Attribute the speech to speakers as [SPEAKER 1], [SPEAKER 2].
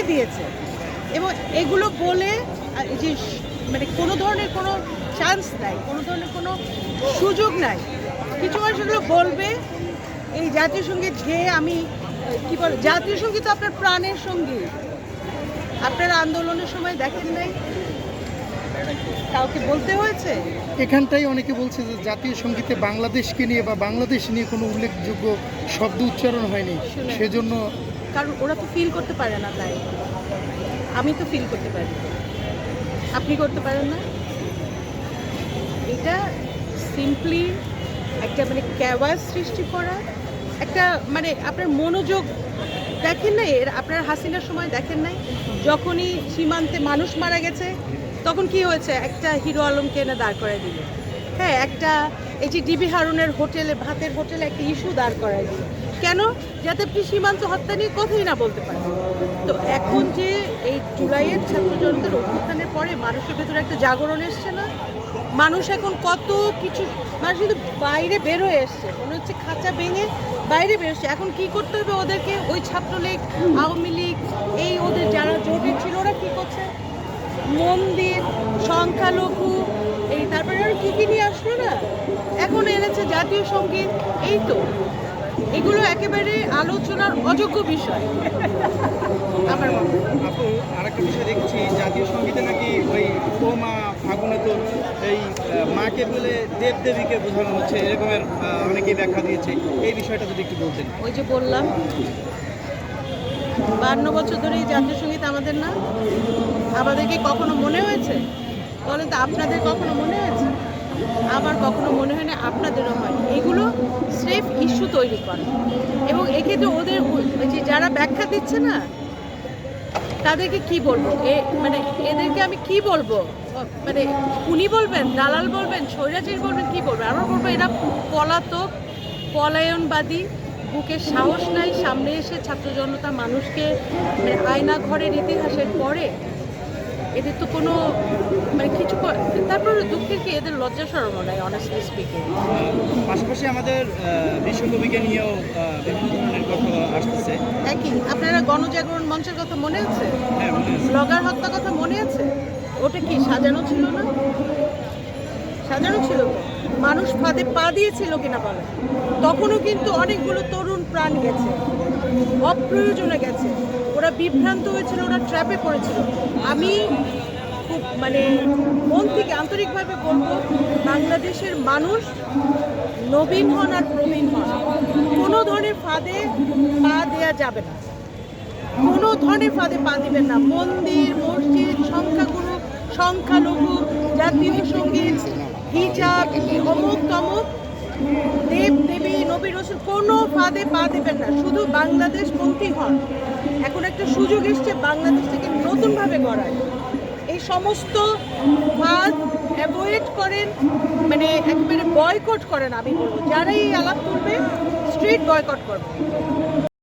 [SPEAKER 1] কে দিয়েছে। এবং এগুলো বলে যে মানে কোনো ধরনের কোনো চান্স নাই কোনো ধরনের কোনো সুযোগ নাই। কিছু মানুষ এগুলো বলবে এই জাতীয় সংগীত গেয়ে আমি কি বল জাতীয় সংগীত তো আপনার প্রাণের সংগীত। আপনারা আন্দোলনের সময় দেখেন নাই? কাউকে বলতে হয়েছে?
[SPEAKER 2] এখানটাই অনেকে বলছে যে জাতীয় সঙ্গীতে বাংলাদেশকে নিয়ে বা বাংলাদেশ নিয়ে কোনো উল্লেখযোগ্য শব্দ উচ্চারণ হয়নি। সেজন্য
[SPEAKER 1] কারণ ওরা তো ফিল করতে পারে না তাই। আমি তো ফিল করতে পারি। আপনি করতে পারেন না? এটা সিম্পলি একটা মানে ক্যাওয়াজ সৃষ্টি করা। একটা মানে আপনার মনোযোগ দেখেন নাই? এর আপনার হাসিনার সময় দেখেন নাই? যখনই সীমান্তে মানুষ মারা গেছে, তখন কি হয়েছে? একটা হিরো আলমকে এনে দাঁড় করায় দিল। হ্যাঁ একটা এই যে ডিবি হারুনের হোটেলে, ভাতের হোটেলে একটা ইস্যু দাঁড় করায় দিল। কেন? যাতে আপনি সীমান্ত হত্যা নিয়ে কথাই না বলতে পারেন তো এখন যে এই জুলাইয়ের ছাত্র জনতার অভ্যুত্থানের পরে মানুষের ভেতরে একটা জাগরণ এসছে না? মানুষ এখন কত কিছু মানুষ কিন্তু বাইরে বের হয়ে এসছে। মনে হচ্ছে খাঁচা ভেঙে বাইরে বের হচ্ছে। এখন কি করতে হবে ওদেরকে? ওই ছাত্রলীগ, আওয়ামী লীগ, এই ওদের যারা জোটে ছিল, ওরা কী করছে? মন্দির, সংখ্যালঘু, এই তারপরে আর কী কী নিয়ে আসলো না? এখন এনেছে জাতীয় সংগীত। এই তো। এগুলো একেবারে আলোচনার অযোগ্য বিষয়। আমার মতে?
[SPEAKER 3] আপু আরেকটা বিষয় দেখছি জাতীয় সঙ্গীতে নাকি ওই ও মা ফাগুনে তো এই মাকে বলে দেব দেবীকে বোঝানো হচ্ছে এরকমের অনেকেই ব্যাখ্যা দিয়েছে। এই বিষয়টা যদি একটু বলতেন।
[SPEAKER 1] ওই যে বললাম বান্ন বছর ধরে এই জাতীয় সংগীত আমাদের না আমাদেরকে কখনো মনে হয়েছে? বলেন তো আপনাদের কখনো মনে হয়েছে? আমার কখনো মনে হয় না আপনাদেরও হয়। এগুলো স্রেফ ইস্যু তৈরি করে। এবং এক্ষেত্রে ওদের যে যারা ব্যাখ্যা দিচ্ছে না, তাদেরকে কি বলব? এ মানে এদেরকে আমি কি বলব? মানে উনি বলবেন, দালাল বলবেন, স্বৈরাচারী বলবেন, কি বলবেন? আমরা বলব, এরা পলাতক, পলায়নবাদী, বুকে সাহস নাই, সামনে এসে ছাত্র জনতা মানুষকে মানে আয়না ঘরের ইতিহাসের পরে এদের তো কোনো মানে কিছু তারপরে দুঃখের কি এদের লজ্জা সরম নাই অনেস্টলি স্পিকিং
[SPEAKER 3] পাশাপাশি আমাদের বিশ্বকবিকে নিয়েও বিভিন্ন ধরনের কথা আসতেছে।
[SPEAKER 1] একই? আপনারা গণজাগরণ মঞ্চের কথা মনে আছে?
[SPEAKER 3] হ্যাঁ
[SPEAKER 1] ব্লগার হত্যা কথা মনে আছে? ওটা কি সাজানো ছিল না? সাজানো ছিল মানুষ ফাঁদে পা দিয়েছিল কিনা বলে তখনও কিন্তু অনেকগুলো তরুণ প্রাণ গেছে। অপ্রয়োজনে গেছে। ওরা বিভ্রান্ত হয়েছিল, ওরা ট্র্যাপে পড়েছিল। আমি খুব মানে মন থেকে আন্তরিকভাবে বলব, বাংলাদেশের মানুষ নবীন হন আর প্রবীণ হন। কোনো ধরনের ফাঁদে পা দেওয়া যাবে না। কোনো ধরনের ফাঁদে পা দিবেন না। মন্দির, মসজিদ, সংখ্যাগুরু, সংখ্যালঘু জাতীয় সংগীত হিজাব, অমুক তমুক দেব দেবী নবী রসুল কোনো ফাঁদে পা দেবেন না। শুধু বাংলাদেশ পন্থী হন। এখন একটা সুযোগ এসছে বাংলাদেশ থেকে নতুনভাবে গড়ায় এই সমস্ত ফাঁদ অ্যাভয়েড করেন মানে একেবারে বয়কট করেন আমি বলব। যারা এই আলাপ করবে স্ট্রিট বয়কট করবে।